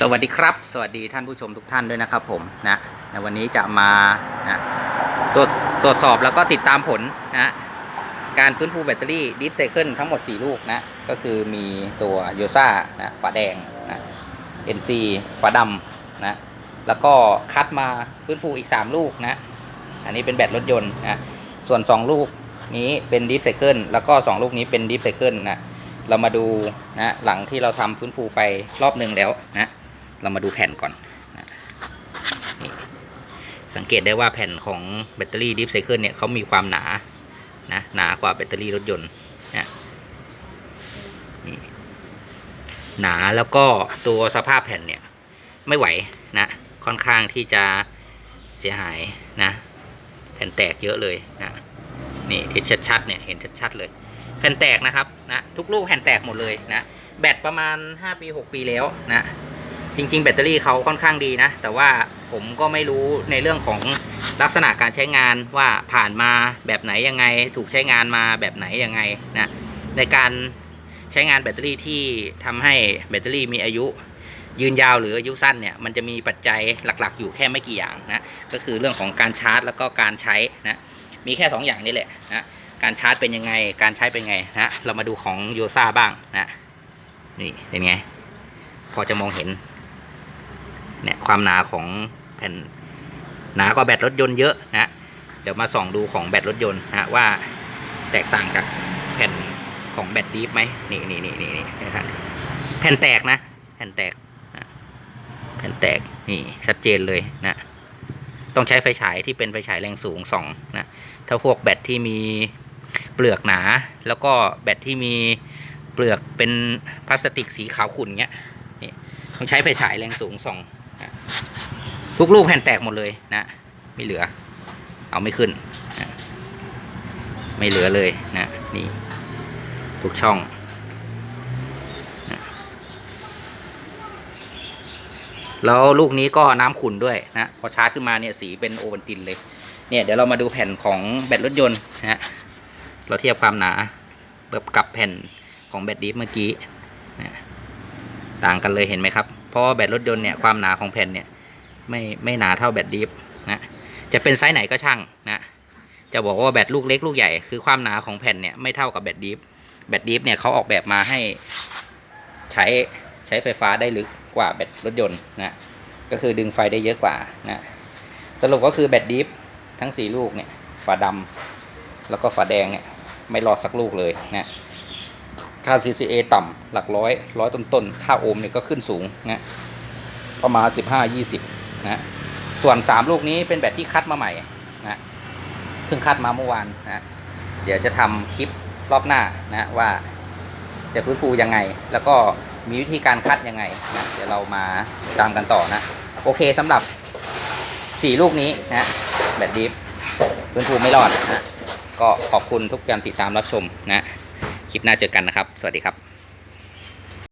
สวัสดีครับ สวัสดีท่านผู้ชมทุกท่านด้วยนะครับผมนะวันนี้จะมานะตรวจตรวจสอบแล้วก็ติดตามผลนะการฟื้นฟูแบตเตอรี่ดิฟไซเคิลทั้งหมด 4 ลูกนะก็คือมีตัวโยซ่านะฝาแดงนะ NC ฝาดำนะแล้วก็คัดมาฟื้นฟูอีก 3 ลูกนะอันนี้เป็นแบตรถยนต์นะส่วน 2 ลูกนี้เป็นดิฟไซเคิลแล้วก็ 2 ลูกนี้เป็นดิฟไซเคิลนะเรามาดูนะหลังที่เราทำฟื้นฟูไปรอบหนึ่งแล้วนะ เรามาดูแผ่นก่อนนะสังเกตได้ว่าแผ่นของแบตเตอรี่ดิฟไซเคิลเนี่ยเขามีความหนานะหนากว่าแบตเตอรี่รถยนต์นะนี่หนาแล้วก็ตัวสภาพแผ่นเนี่ยไม่ไหวนะค่อนข้างที่จะเสียหายนะแผ่นแตกเยอะเลยนะนี่ที่ชัดๆเนี่ยเห็นชัดๆเลย แผ่นแตกนะครับนะทุกลูกแผ่นแตกหมดเลยนะแบตประมาณ 5 ปี 6 ปีแล้วนะ จริง ๆ แบตเตอรี่เขาค่อนข้างดีนะ แต่ว่าผมก็ไม่รู้ในเรื่องของลักษณะการใช้งานว่าผ่านมาแบบไหนยังไง ถูกใช้งานมาแบบไหนยังไงนะในการใช้งานแบตเตอรี่ที่ทำให้แบตเตอรี่มีอายุยืนยาวหรืออายุสั้นเนี่ยมันจะมีปัจจัยหลักๆ อยู่แค่ไม่กี่อย่างนะก็คือเรื่องของการชาร์จ แล้วก็การใช้นะมีแค่ 2 อย่างนี้แหละนะการชาร์จเป็นยังไงการใช้เป็นไงนะเรามาดูของโยซ่าบ้างนะนี่เป็นไง พอจะมองเห็น เนี่ยความหนาของแผ่นหนากว่าแบตรถยนต์เยอะนะเดี๋ยวมาส่องดูของแบตรถยนต์นะว่าแตกต่างกับแผ่นของแบตดีฟไหมนี่นี่นี่นี่นี่นะครับแผ่นแตกนะ แผ่นแตกแผ่นแตกนี่ชัดเจนเลยนะต้องใช้ไฟฉายที่เป็นไฟฉายแรงสูงส่องนะถ้าพวกแบตที่มีเปลือกหนา แล้วก็แบตที่มีเปลือกเป็นพลาสติกสีขาวขุ่นเงี้ยนี่ต้องใช้ไฟฉายแรงสูงส่อง ทุกลูกแผ่นแตกหมดเลยนะ ไม่เหลือ เอาไม่ขึ้นนะไม่เหลือเลยนะนี่ทุกช่องนะแล้วลูกนี้ก็น้ำขุ่นด้วยนะพอชาร์จขึ้นมาเนี่ยสีเป็นโอวัลตินเลยเนี่ยเดี๋ยวเรามาดูแผ่นของแบตรถยนต์นะฮะเราเทียบความหนาแบบกับแผ่นของแบตดีฟเมื่อกี้นะต่างกันเลยเห็นไหมครับ เพราะว่าแบตรถยนต์เนี่ยความหนาของแผ่นเนี่ย ไม่ไม่หนาเท่าแบตดีฟนะจะเป็นไซส์ไหนก็ช่างนะจะบอกว่าแบตลูกเล็กลูกใหญ่คือความหนาของแผ่นเนี่ยไม่เท่ากับแบตดีฟแบตดีฟเนี่ยเขาออกแบบมาให้ใช้ใช้ไฟฟ้าได้ลึกกว่าแบตรถยนต์นะก็คือดึงไฟได้เยอะกว่านะสรุปก็คือแบตดีฟทั้งสี่ลูกเนี่ยฝาดำแล้วก็ฝาแดงเนี่ยไม่รอดสักลูกเลยนะค่า CCA ต่ำหลักร้อยร้อยต้นๆ ค่าโอห์มเนี่ยก็ขึ้นสูงนะประมาณ 15 20 นะส่วน 3 ลูกนี้เป็นแบตที่คัดมาใหม่นะเพิ่งคัดมาเมื่อวานนะเดี๋ยวจะทำคลิปรอบหน้านะว่าจะฟื้นฟูยังไง แล้วก็มีวิธีการคัดยังไงนะเดี๋ยวเรามาตามกันต่อนะ โอเคสำหรับสี่ลูกนี้นะแบตดีฟพื้นภูไม่รอดนะก็ขอบคุณทุกการติดตามรับชมนะ คลิปหน้าเจอกันนะครับ สวัสดีครับ